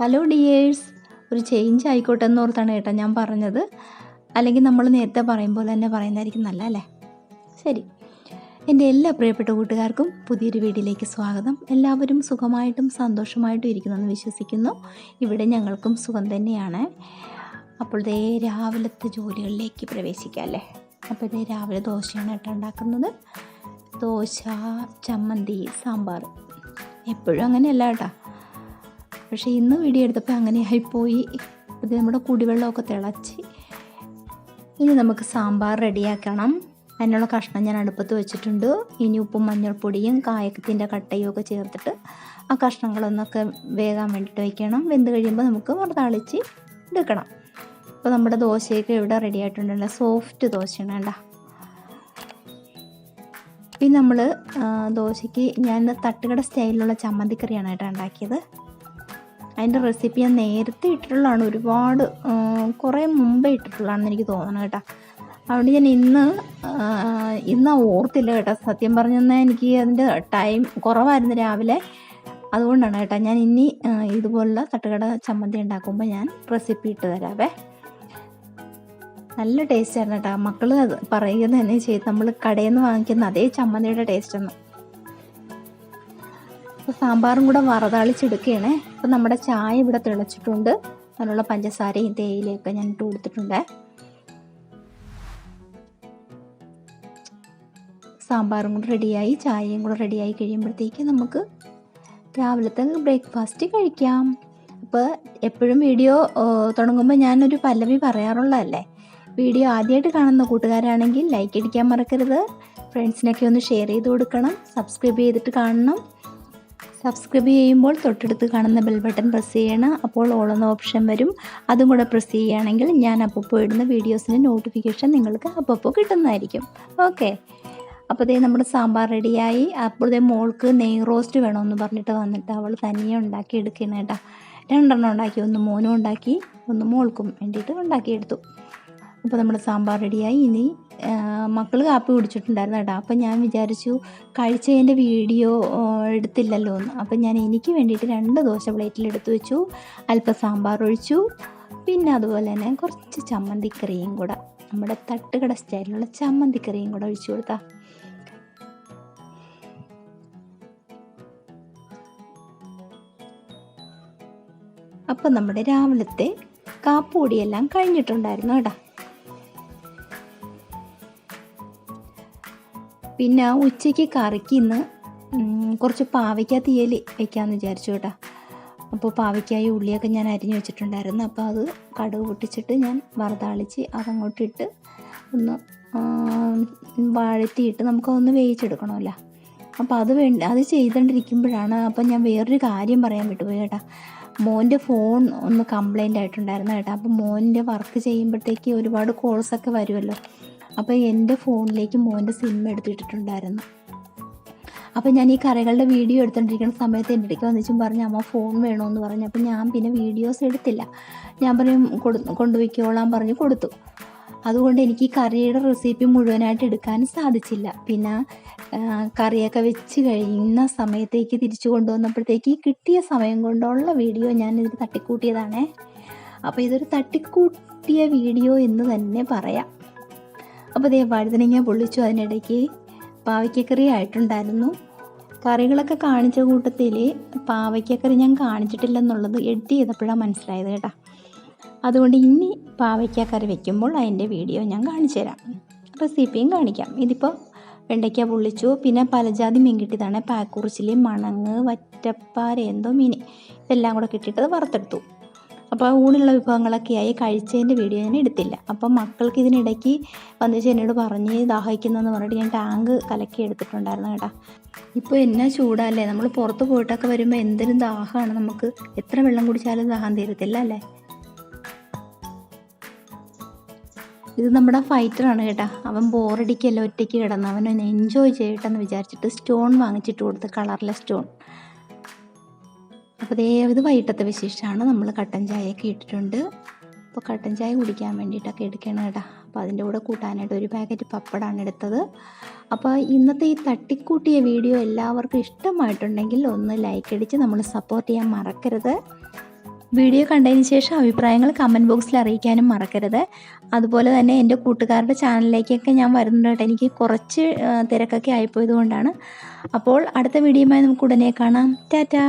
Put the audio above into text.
Hello dears ഒരു change ആയിക്കോട്ടെ എന്ന് ഓർത്താണ് കേട്ടോ ഞാൻ പറഞ്ഞത്. അല്ലെങ്കിൽ നമ്മൾ നേരത്തെ പറയുമ്പോൾ തന്നെ പറയുന്നതായിരിക്കും നല്ല അല്ലേ ശരി. എന്റെ എല്ലാ പ്രിയപ്പെട്ട കൂട്ടുകാർക്കും പുതിയൊരു വീഡിയോയിലേക്ക് സ്വാഗതം. എല്ലാവരും സുഖമായിട്ടും സന്തോഷമായിട്ടും ഇരിക്കുന്നെന്ന് വിശ്വസിക്കുന്നു. ഇവിടെ ഞങ്ങൾക്കും സുഖം തന്നെയാണ്. അപ്പോൾ ദേ രാവിലത്തെ ജോലികളിലേക്ക് പ്രവേശിക്കാം അല്ലേ? അപ്പോൾ ഇതേ രാവിലെ ദോശയാണ് കേട്ടോ ഉണ്ടാക്കുന്നത്. ദോശ ചമ്മന്തി സാമ്പാർ. എപ്പോഴും അങ്ങനെയല്ല കേട്ടോ പക്ഷേ ഇന്ന് വീഡിയോ എടുത്തപ്പോൾ അങ്ങനെയായിപ്പോയി ഇത് നമ്മുടെ കുടിവെള്ളമൊക്കെ തിളച്ച്. ഇനി നമുക്ക് സാമ്പാർ റെഡിയാക്കണം. അതിനുള്ള കഷ്ണം ഞാൻ അടുപ്പത്ത് വെച്ചിട്ടുണ്ട്. ഇനി ഉപ്പും മഞ്ഞൾപ്പൊടിയും കായക്കത്തിന്റെ കട്ടയും ഒക്കെ ചേർത്തിട്ട് ആ കഷ്ണങ്ങളൊന്നൊക്കെ വേകാൻ വേണ്ടിയിട്ട് വയ്ക്കണം വെന്ത് കഴിയുമ്പോൾ നമുക്ക് വറുതാളിച്ച് എടുക്കണം. അപ്പോൾ നമ്മുടെ ദോശയൊക്കെ ഇവിടെ റെഡി ആയിട്ടുണ്ടല്ലോ. സോഫ്റ്റ് ദോശയാണ് വേണ്ട പിന്നെ നമ്മൾ ദോശയ്ക്ക് ഞാൻ തട്ടുകട സ്റ്റൈലിലുള്ള ചമ്മന്തിക്കറിയാണ് കേട്ടോ ഉണ്ടാക്കിയത്. അതിന്റെ റെസിപ്പി ഞാൻ നേരത്തെ ഇട്ടിട്ടുള്ളതാണ്. ഒരുപാട് കുറേ മുമ്പേ ഇട്ടിട്ടുള്ളതാണെന്ന് എനിക്ക് തോന്നണം കേട്ടോ. അതുകൊണ്ട് ഞാൻ ഇന്ന് ഇന്ന് ഓർത്തില്ല കേട്ടോ. സത്യം പറഞ്ഞെന്നാൽ എനിക്ക് അതിന്റെ ടൈം കുറവായിരുന്നു രാവിലെ. അതുകൊണ്ടാണ് കേട്ടോ ഞാൻ ഇനി ഇതുപോലുള്ള തട്ടുകട ചമ്മന്തി ഉണ്ടാക്കുമ്പോൾ ഞാൻ റെസിപ്പി ഇട്ട് തരാവേ. നല്ല ടേസ്റ്റ് ആയിരുന്നു കേട്ടോ. മക്കൾ പറയുന്നത് തന്നെ ചെയ്ത് നമ്മൾ കടയിൽ നിന്ന് വാങ്ങിക്കുന്ന അതേ ചമ്മന്തിയുടെ ടേസ്റ്റ് ഒന്ന് അപ്പോൾ സാമ്പാറും കൂടെ വറതാളിച്ചെടുക്കുകയാണേ അപ്പോൾ നമ്മുടെ ചായ ഇവിടെ തിളച്ചിട്ടുണ്ട്. അതിനുള്ള പഞ്ചസാരയും ഒക്കെ ഞാൻ ഇട്ട് കൊടുത്തിട്ടുണ്ട്. സാമ്പാറും കൂടെ റെഡിയായി ചായയും കൂടെ റെഡിയായി കഴിയുമ്പോഴത്തേക്ക് നമുക്ക് രാവിലത്തെ ബ്രേക്ക്ഫാസ്റ്റ് കഴിക്കാം. അപ്പോൾ എപ്പോഴും വീഡിയോ തുടങ്ങുമ്പോൾ ഞാനൊരു പല്ലവി പറയാറുള്ളതല്ലേ? വീഡിയോ ആദ്യമായിട്ട് കാണുന്ന കൂട്ടുകാരാണെങ്കിൽ ലൈക്ക് അടിക്കാൻ മറക്കരുത്. ഫ്രണ്ട്സിനൊക്കെ ഒന്ന് ഷെയർ ചെയ്ത് കൊടുക്കണം. സബ്സ്ക്രൈബ് ചെയ്തിട്ട് കാണണം. സബ്സ്ക്രൈബ് ചെയ്യുമ്പോൾ തൊട്ടടുത്ത് കാണുന്ന ബെൽ ബട്ടൺ പ്രസ് ചെയ്യണം. അപ്പോൾ ഓളുന്ന ഓപ്ഷൻ വരും. അതും കൂടെ പ്രസ് ചെയ്യുകയാണെങ്കിൽ ഞാൻ അപ്പോൾ ഇടുന്ന വീഡിയോസിന്റെ നോട്ടിഫിക്കേഷൻ നിങ്ങൾക്ക് അപ്പോൾ കിട്ടുന്നതായിരിക്കും. ഓക്കെ അപ്പോൾ ദേ നമ്മുടെ സാമ്പാർ റെഡിയായി അപ്പോൾ ദേ മോൾക്ക് നെയ് റോസ്റ്റ് വേണമെന്ന് പറഞ്ഞിട്ട് വന്നിട്ട് അവൾ തനിയെ ഉണ്ടാക്കി എടുക്കണം കേട്ടോ രണ്ടെണ്ണം ഉണ്ടാക്കി. ഒന്ന് മോനും ഉണ്ടാക്കി. ഒന്ന് മോൾക്കും വേണ്ടിയിട്ട് ഉണ്ടാക്കിയെടുത്തു അപ്പോൾ നമ്മുടെ സാമ്പാർ റെഡിയായി. ഇനി മക്കൾ കാപ്പി കുടിച്ചിട്ടുണ്ടായിരുന്നു കേട്ടോ. അപ്പം ഞാൻ വിചാരിച്ചു കഴിച്ചതിന്റെ വീഡിയോ എടുത്തില്ലല്ലോ എന്ന്. അപ്പം ഞാൻ എനിക്ക് വേണ്ടിയിട്ട് രണ്ട് ദോശ പ്ലേറ്റിൽ എടുത്തു വെച്ചു. അല്പം സാമ്പാർ ഒഴിച്ചു. പിന്നെ അതുപോലെ തന്നെ കുറച്ച് ചമ്മന്തിക്കറിയും കൂടെ. നമ്മുടെ തട്ടുകട സ്റ്റൈലിലുള്ള ചമ്മന്തിക്കറിയും കൂടെ ഒഴിച്ചു കൊടുത്താ. അപ്പം നമ്മുടെ രാവിലത്തെ കാപ്പുപൊടിയെല്ലാം കഴിഞ്ഞിട്ടുണ്ടായിരുന്നു കേട്ടോ. പിന്നെ ഉച്ചയ്ക്ക് കറിക്ക് ഇന്ന് കുറച്ച് പാവയ്ക്ക തീയൽ വയ്ക്കാമെന്ന് വിചാരിച്ചു കേട്ടോ. അപ്പോൾ പാവയ്ക്കായി ഉള്ളിയൊക്കെ ഞാൻ അരിഞ്ഞു വെച്ചിട്ടുണ്ടായിരുന്നു. അപ്പോൾ അത് കടുക് പൊട്ടിച്ചിട്ട് ഞാൻ വറുതാളിച്ച് അതങ്ങോട്ടിട്ട് ഒന്ന് വാഴത്തിയിട്ട് നമുക്കതൊന്ന് വേവിച്ചെടുക്കണമല്ലോ. അപ്പോൾ അത് വേണ്ട അത് ചെയ്തുകൊണ്ടിരിക്കുമ്പോഴാണ് അപ്പം ഞാൻ വേറൊരു കാര്യം പറയാൻ വിട്ടുപോയി കേട്ടോ. മോന്റെ ഫോൺ ഒന്ന് കംപ്ലൈന്റ് ആയിട്ടുണ്ടായിരുന്നു കേട്ടോ. അപ്പോൾ മോന്റെ വർക്ക് ചെയ്യുമ്പോഴത്തേക്ക് ഒരുപാട് കോൾസൊക്കെ വരുമല്ലോ. അപ്പോൾ എന്റെ ഫോണിലേക്ക് മോന്റെ സിം എടുത്തിട്ടിട്ടുണ്ടായിരുന്നു. അപ്പോൾ ഞാൻ ഈ കറികളുടെ വീഡിയോ എടുത്തുകൊണ്ടിരിക്കുന്ന സമയത്ത് എന്റെ ഇടയ്ക്ക് വന്നിച്ചും പറഞ്ഞു അമ്മ ഫോൺ വേണമെന്ന് പറഞ്ഞു. അപ്പോൾ ഞാൻ പിന്നെ വീഡിയോസ് എടുത്തില്ല. ഞാൻ പറയും കൊടു കൊണ്ടുപോയിക്കോളാൻ പറഞ്ഞ് കൊടുത്തു. അതുകൊണ്ട് എനിക്ക് ഈ കറിയുടെ റെസിപ്പി മുഴുവനായിട്ട് എടുക്കാൻ സാധിച്ചില്ല. പിന്നെ കറിയൊക്കെ വെച്ച് കഴിയുന്ന സമയത്തേക്ക് തിരിച്ചു കൊണ്ടുവന്നപ്പോഴത്തേക്ക് കിട്ടിയ സമയം കൊണ്ടുള്ള വീഡിയോ ഞാൻ ഇതിൽ തട്ടിക്കൂട്ടിയതാണേ. അപ്പോൾ ഇതൊരു തട്ടിക്കൂട്ടിയ വീഡിയോ എന്ന് തന്നെ പറയാം. അപ്പോൾ ദേ വഴുതനങ്ങ പൊള്ളിച്ചു അതിനിടയ്ക്ക് പാവയ്ക്കക്കറി ആയിട്ടുണ്ടായിരുന്നു. കറികളൊക്കെ കാണിച്ച കൂട്ടത്തിൽ പാവയ്ക്കക്കറി ഞാൻ കാണിച്ചിട്ടില്ലെന്നുള്ളത് എഡിറ്റ് ചെയ്തപ്പോഴാണ് മനസ്സിലായത് കേട്ടോ. അതുകൊണ്ട് ഇനി പാവയ്ക്കക്കറി വെക്കുമ്പോൾ അതിന്റെ വീഡിയോ ഞാൻ കാണിച്ചു തരാം. റെസിപ്പിയും കാണിക്കാം. ഇതിപ്പോൾ വെണ്ടയ്ക്ക പൊള്ളിച്ചു പിന്നെ പലജാതി മീൻ കിട്ടിയതാണ്. പാക്കുറിച്ചിൽ മണങ്ങ് വറ്റപ്പാര എന്തോ മീൻ ഇതെല്ലാം കൂടെ കിട്ടിയിട്ട് വറുത്തെടുത്തു. അപ്പോൾ ഊണുള്ള വിഭവങ്ങളൊക്കെ ആയി കഴിച്ചതിന്റെ വീഡിയോ ഞാൻ എടുത്തില്ല. അപ്പം മക്കൾക്ക് ഇതിനിടയ്ക്ക് വന്നിച്ച് എന്നോട് പറഞ്ഞ് ദാഹിക്കുന്നതെന്ന് പറഞ്ഞിട്ട് ഞാൻ ടാങ്ക് കലക്കി എടുത്തിട്ടുണ്ടായിരുന്നു കേട്ടോ. ഇപ്പോൾ എന്നാ ചൂടല്ലേ? നമ്മൾ പുറത്ത് പോയിട്ടൊക്കെ വരുമ്പോൾ എന്തൊരു ദാഹമാണ് നമുക്ക്. എത്ര വെള്ളം കുടിച്ചാലും ദാഹം തീരത്തില്ല അല്ലേ? ഇത് നമ്മുടെ ഫൈറ്ററാണ് കേട്ടോ. അവൻ ബോറടിക്കല്ല ഒറ്റയ്ക്ക് കിടന്ന്. അവൻ എൻജോയ് ചെയ്യട്ടെന്ന് വിചാരിച്ചിട്ട് സ്റ്റോൺ വാങ്ങിച്ചിട്ട് കൊടുത്ത് കളർലെസ് സ്റ്റോൺ അപ്പോൾ ദേ ഇത് വൈകിട്ടത്തെ വിശേഷമാണ്. നമ്മൾ കട്ടൻ ചായയൊക്കെ ഇട്ടിട്ടുണ്ട്. അപ്പോൾ കട്ടൻ ചായ കുടിക്കാൻ വേണ്ടിയിട്ടൊക്കെ എടുക്കണം കേട്ടോ. അപ്പോൾ അതിന്റെ കൂടെ കൂട്ടാനായിട്ട് ഒരു പാക്കറ്റ് പപ്പടമാണ് എടുത്തത്. അപ്പോൾ ഇന്നത്തെ ഈ തട്ടിക്കൂട്ടിയ വീഡിയോ എല്ലാവർക്കും ഇഷ്ടമായിട്ടുണ്ടെങ്കിൽ ഒന്ന് ലൈക്ക് അടിച്ച് നമ്മൾ സപ്പോർട്ട് ചെയ്യാൻ മറക്കരുത്. വീഡിയോ കണ്ടതിന് ശേഷം അഭിപ്രായങ്ങൾ കമന്റ് ബോക്സിൽ അറിയിക്കാനും മറക്കരുത്. അതുപോലെ തന്നെ എന്റെ കൂട്ടുകാരുടെ ചാനലിലേക്കൊക്കെ ഞാൻ വരുന്നുണ്ട് എനിക്ക് കുറച്ച് തിരക്കൊക്കെ ആയിപ്പോയത് കൊണ്ടാണ് അപ്പോൾ അടുത്ത വീഡിയോയുമായി നമുക്ക് ഉടനെ കാണാം. ടാറ്റാ!